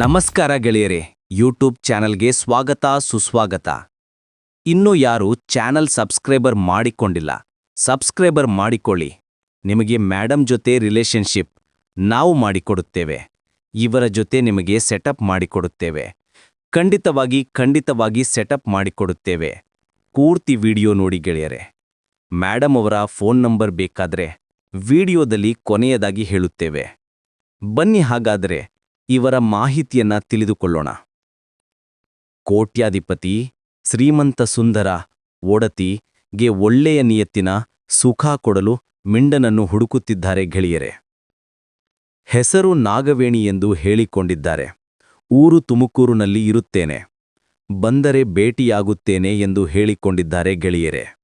ನಮಸ್ಕಾರ ಗೆಳೆಯರೇ ಯೂಟ್ಯೂಬ್ ಚಾನಲ್ಗೆ ಸ್ವಾಗತ ಸುಸ್ವಾಗತ. ಇನ್ನೂ ಯಾರು ಚಾನಲ್ ಸಬ್ಸ್ಕ್ರೈಬರ್ ಮಾಡಿಕೊಂಡಿಲ್ಲ, ಸಬ್ಸ್ಕ್ರೈಬರ್ ಮಾಡಿಕೊಳ್ಳಿ. ನಿಮಗೆ ಮ್ಯಾಡಂ ಜೊತೆ ರಿಲೇಷನ್ಶಿಪ್ ನಾವು ಮಾಡಿಕೊಡುತ್ತೇವೆ. ಇವರ ಜೊತೆ ನಿಮಗೆ ಸೆಟಪ್ ಮಾಡಿಕೊಡುತ್ತೇವೆ. ಖಂಡಿತವಾಗಿ ಖಂಡಿತವಾಗಿ ಸೆಟಪ್ ಮಾಡಿಕೊಡುತ್ತೇವೆ. ಪೂರ್ತಿ ವಿಡಿಯೋ ನೋಡಿ ಗೆಳೆಯರೆ. ಮ್ಯಾಡಂ ಅವರ ಫೋನ್ ನಂಬರ್ ಬೇಕಾದ್ರೆ ವಿಡಿಯೋದಲ್ಲಿ ಕೊನೆಯದಾಗಿ ಹೇಳುತ್ತೇವೆ. ಬನ್ನಿ ಹಾಗಾದರೆ ಇವರ ಮಾಹಿತಿಯನ್ನ ತಿಳಿದುಕೊಳ್ಳೋಣ. ಕೋಟ್ಯಾಧಿಪತಿ, ಶ್ರೀಮಂತ ಸುಂದರ ಒಡತಿಗೆ ಒಳ್ಳೆಯ ನಿಯತ್ತಿನ, ಸುಖ ಕೊಡಲು ಮಿಂಡನನ್ನು ಹುಡುಕುತ್ತಿದ್ದಾರೆ ಗೆಳೆಯರೆ. ಹೆಸರು ನಾಗವೇಣಿ ಎಂದು ಹೇಳಿಕೊಂಡಿದ್ದಾರೆ. ಊರು ತುಮಕೂರಿನಲ್ಲಿ ಇರುತ್ತೇನೆ. ಬಂದರೆ ಭೇಟಿಯಾಗುತ್ತೇನೆ ಎಂದು ಹೇಳಿಕೊಂಡಿದ್ದಾರೆ ಗೆಳೆಯರೆ.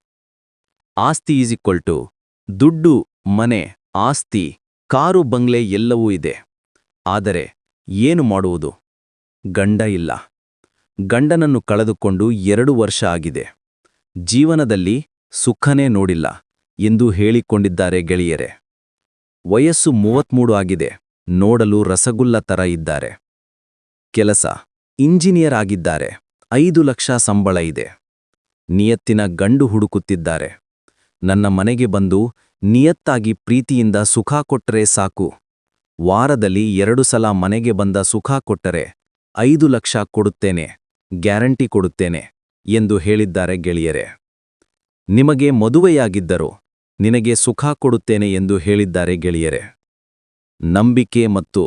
ಆಸ್ತಿ ಈಸ್ ಟು, ದುಡ್ಡು, ಮನೆ, ಆಸ್ತಿ, ಕಾರು, ಬಂಗ್ಲೆ ಎಲ್ಲವೂ ಇದೆ. ಆದರೆ ಏನು ಮಾಡುವುದು? ಗಂಡ ಇಲ್ಲ. ಗಂಡನನ್ನು ಕಳೆದುಕೊಂಡು ಎರಡು ವರ್ಷ ಆಗಿದೆ. ಜೀವನದಲ್ಲಿ ಸುಖನೇ ನೋಡಿಲ್ಲ ಎಂದು ಹೇಳಿಕೊಂಡಿದ್ದಾರೆ ಗೆಳೆಯರೆ. ವಯಸ್ಸು ಮೂವತ್ಮೂರು ಆಗಿದೆ. ನೋಡಲು ರಸಗುಲ್ಲ ತರ ಇದ್ದಾರೆ. ಕೆಲಸ. ಇಂಜಿನಿಯರ್ ಆಗಿದ್ದಾರೆ. ಐದು ಲಕ್ಷ ಸಂಬಳ ಇದೆ. ನಿಯತ್ತಿನ ಗಂಡು ಹುಡುಕುತ್ತಿದ್ದಾರೆ. ನನ್ನ ಮನೆಗೆ ಬಂದು ನಿಯತ್ತಾಗಿ ಪ್ರೀತಿಯಿಂದ ಸುಖ ಕೊಟ್ಟರೆ ಸಾಕು. ವಾರದಲ್ಲಿ ಎರಡು ಸಲ ಮನೆಗೆ ಬಂದ ಸುಖ ಕೊಟ್ಟರೆ ಐದು ಲಕ್ಷ ಕೊಡುತ್ತೇನೆ, ಗ್ಯಾರಂಟಿ ಕೊಡುತ್ತೇನೆ ಎಂದು ಹೇಳಿದ್ದಾರೆ ಗೆಳೆಯರೆ. ನಿಮಗೆ ಮದುವೆಯಾಗಿದ್ದರು ನಿನಗೆ ಸುಖ ಕೊಡುತ್ತೇನೆ ಎಂದು ಹೇಳಿದ್ದಾರೆ ಗೆಳೆಯರೆ. ನಂಬಿಕೆ ಮತ್ತು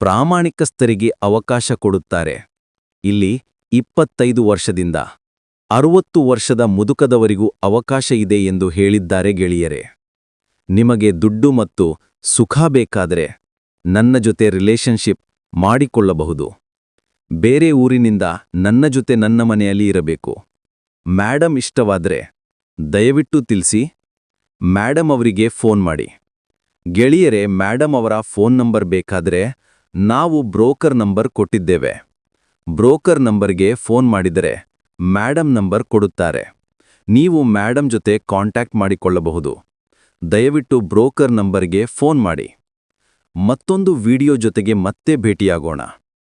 ಪ್ರಾಮಾಣಿಕಸ್ಥರಿಗೆ ಅವಕಾಶ ಕೊಡುತ್ತಾರೆ. ಇಲ್ಲಿ ಇಪ್ಪತ್ತೈದು ವರ್ಷದಿಂದ ಅರುವತ್ತು ವರ್ಷದ ಮುದುಕದವರಿಗೂ ಅವಕಾಶ ಇದೆ ಎಂದು ಹೇಳಿದ್ದಾರೆ ಗೆಳೆಯರೆ. ನಿಮಗೆ ದುಡ್ಡು ಮತ್ತು ಸುಖ ಬೇಕಾದರೆ ನನ್ನ ಜೊತೆ ರಿಲೇಷನ್ಶಿಪ್ ಮಾಡಿಕೊಳ್ಳಬಹುದು. ಬೇರೆ ಊರಿನಿಂದ ನನ್ನ ಜೊತೆ ನನ್ನ ಮನೆಯಲ್ಲಿ ಇರಬೇಕು. ಮ್ಯಾಡಮ್ ಇಷ್ಟವಾದರೆ, ದಯವಿಟ್ಟು ತಿಳಿಸಿ. ಮ್ಯಾಡಮ್ ಅವರಿಗೆ ಫೋನ್ ಮಾಡಿ. ಗೆಳೆಯರೇ ಮ್ಯಾಡಮ್ ಅವರ ಫೋನ್ ನಂಬರ್ ಬೇಕಾದರೆ ನಾವು ಬ್ರೋಕರ್ ನಂಬರ್ ಕೊಟ್ಟಿದ್ದೇವೆ. ಬ್ರೋಕರ್ ನಂಬರ್ಗೆ ಫೋನ್ ಮಾಡಿದರೆ ಮ್ಯಾಡಮ್ ನಂಬರ್ ಕೊಡುತ್ತಾರೆ. ನೀವು ಮ್ಯಾಡಮ್ ಜೊತೆ ಕಾಂಟ್ಯಾಕ್ಟ್ ಮಾಡಿಕೊಳ್ಳಬಹುದು. ದಯವಿಟ್ಟು ಬ್ರೋಕರ್ ನಂಬರ್ಗೆ ಫೋನ್ ಮಾಡಿ. ಮತ್ತೊಂದು ವಿಡಿಯೋ ಜೊತೆಗೆ ಮತ್ತೆ ಭೇಟಿಯಾಗೋಣ.